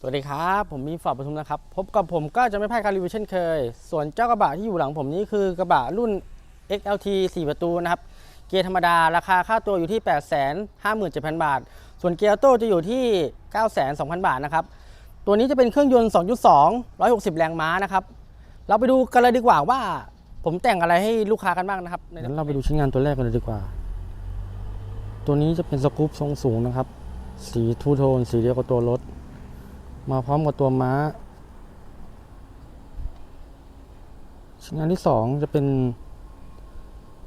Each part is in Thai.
สวัสดีครับ ผมมีฟอร์ดปทุมนะครับ พบกับผมก็จะไม่พลาดการรีวิวเช่นเคย ส่วนเจ้ากระบะที่อยู่หลังผมนี้คือกระบะรุ่น XLT 4 ประตูนะครับ เกียร์ธรรมดาราคาค่าตัวอยู่ที่ 8 5 7 0 0 0 บาท ส่วนเกียร์โต้จะอยู่ที่ 9 2 0 0 0 บาทนะครับ ตัวนี้จะเป็นเครื่องยนต์ 2.2 160 แรงม้านะครับ เราไปดูกันเลยดีกว่าว่า ผมแต่งอะไรให้ลูกค้ากันบ้างนะครับงั้นเราไปดูชิ้นงานตัวแรกกันเลยดีกว่า ตัวนี้จะเป็นสกู๊ปทรงสูงนะครับ สีทูโทน สีเดียวกับตัวรถ มาพร้อมกับตัวม้า ชิ้นงานที่สองจะเป็น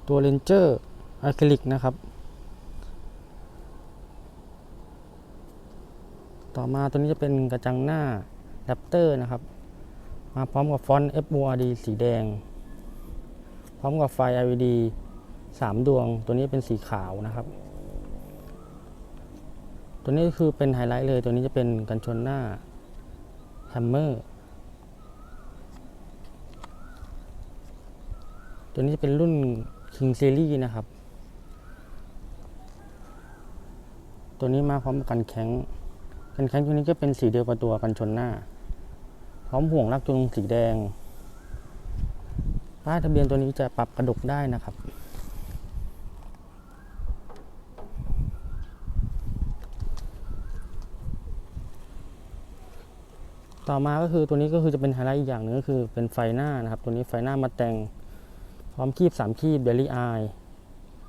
ตัวเลนเจอร์อะคริลิกนะครับ ต่อมาตัวนี้จะเป็นกระจังหน้าแรปเตอร์นะครับ มาพร้อมกับฟอนต์ FORD สีแดง พร้อมกับไฟ LED 3 ดวง ตัวนี้เป็นสีขาวนะครับ ตัวนี้คือเป็นไฮไลท์เลย ตัวนี้จะเป็นกันชนหน้า ฮมเมอร์ ตัวนี้จะเป็นรุ่น King Series นะครับ ตัวนี้มาพร้อมกันแข้งกันแข้งตัวนี้ก็เป็นสีเดียวกับตัวกันชนหน้า พร้อมห่วงลากจูงสีแดง ป้ายทะเบียนตัวนี้จะปรับกระดกได้นะครับ ต่อมาก็คือตัวนี้ก็คือจะเป็นไฮไลท์อีกอย่างหนึ่งก็คือเป็นไฟหน้านะครับ ตัวนี้ไฟหน้ามาแต่งพร้อมคีบสามคีบเดลี่ไอ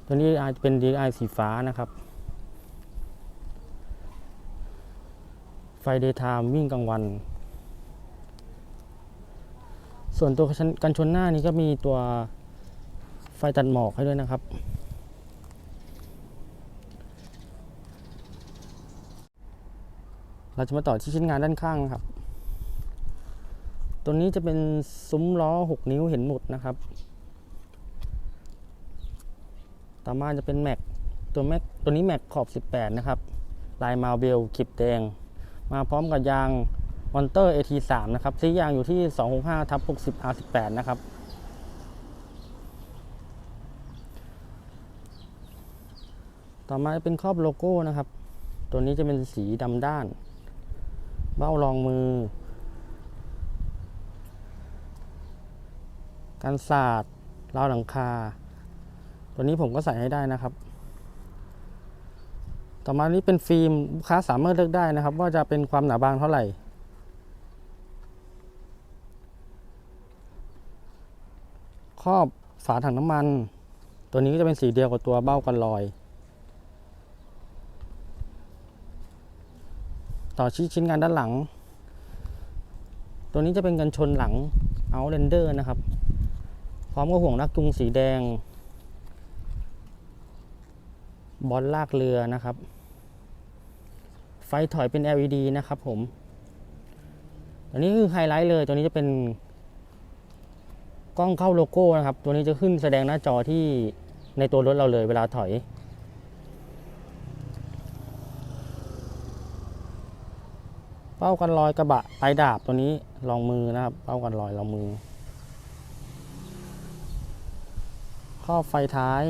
ตัวนี้ไอเป็นเดลี่ไอสีฟ้านะครับ ไฟเดย์ไทม์วิ่งกลางวัน ส่วนตัวกันชนหน้านี้ก็มีตัวไฟตัดหมอกให้ด้วยนะครับเราจะมาต่อที่ชิ้นงานด้านข้างนะครับ ตัวนี้จะเป็นซุ้มล้อ 6 นิ้วเห็นหมดนะครับ ต่อมาจะเป็นแม็กตัวแม็กตัวนี้แม็กขอบ 18 นะครับ ลายมาเบลขีบแดง มาพร้อมกับยางมอนเตอร์ AT3 นะครับซียางอยู่ที่ 265ทับ60 R18 นะครับ ต่อมาเป็นครอบโลโก้นะครับ ตัวนี้จะเป็นสีดำด้าน เบ้ารองมือ การสาดราวหลังคา ตัวนี้ผมก็ใส่ให้ได้นะครับ ต่อมานี้เป็นฟิล์มลูกค้าสามารถเลือกได้นะครับ ว่าจะเป็นความหนาบางเท่าไหร่ครอบฝาถังน้ำมัน ตัวนี้ก็จะเป็นสีเดียวกับตัวเบ้ากันลอย ต่อชิ้นชิ้นงานด้านหลัง ตัวนี้จะเป็นกันชนหลังเอาเรนเดอร์นะครับ พร้อมกับห่วงนักจุงสีแดง บอลลากเรือนะครับ ไฟถอยเป็น LED นะครับผมตัวนี้คือไฮไลท์เลยตัวนี้จะเป็นกล้องเข้าโลโก้นะครับ ตัวนี้จะขึ้นแสดงหน้าจอที่ในตัวรถเราเลยเวลาถอยเป้ากันรอยกระบะปลายดาบตัวนี้รองมือนะครับ เป้ากันรอยรองมือ ค รอบไฟท้าย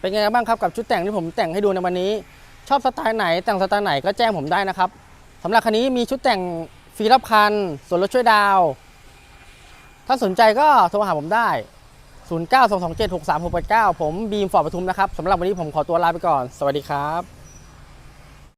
เป็นไงบ้างครับกับชุดแต่งที่ผมแต่งให้ดูในวันนี้ ชอบสไตล์ไหนแต่งสไตล์ไหนก็แจ้งผมได้นะครับสำหรับคันนี้มีชุดแต่งฟรีรับคัน ส่วนลดช่วยดาว ถ้าสนใจก็โทรหาผมได้ 09 227 6369ผมบีมฟอร์ดปทุมนะครับสำหรับวันนี้ผมขอตัวลาไปก่อน สวัสดีครับ